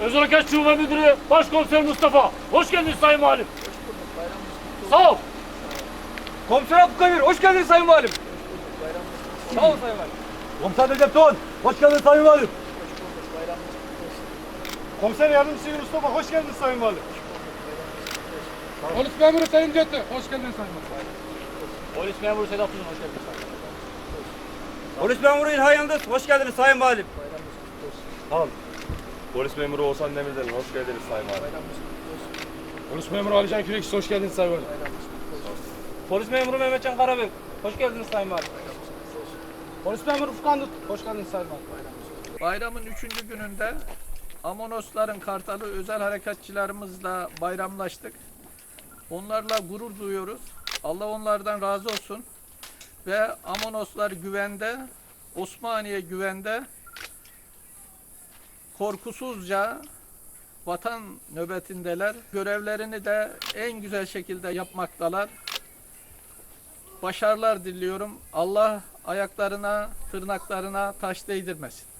Özel Harekat Şube Müdürü Başkomiser Mustafa. Hoş geldiniz Sayın Valim. Sağ ol. Komiser Abdülkadir, hoş geldiniz Sayın Valim. Sağ olun Sayın Valim. Komiser Recep Doğan, hoş geldin Sayın Valim. Komiser Yardımcısı Mustafa hoş geldiniz Sayın Valim. Polis memuru Sayın Cetli, hoş geldiniz Sayın Valim. Polis memuru Sedat Uzun hoş geldiniz. Polis memuru İlhan Yıldız, hoş geldiniz Sayın Valim. Tamam. Polis memuru Oğuzhan Demirden, hoş geldiniz Sayın Valim. Polis memuru Alican Kürekçi, hoş geldiniz Sayın Valim. Polis memuru Mehmetcan Karabek, hoş geldiniz Sayın Valim. Polis memuru Furkan Dut, hoş geldiniz Sayın Valim. Bayramın üçüncü gününde Amonosların Kartalı özel harekatçılarımızla bayramlaştık. Onlarla gurur duyuyoruz. Allah onlardan razı olsun. Ve Amonoslar güvende, Osmaniye güvende, korkusuzca vatan nöbetindeler. Görevlerini de en güzel şekilde yapmaktalar. Başarılar diliyorum. Allah ayaklarına, tırnaklarına taş değdirmesin.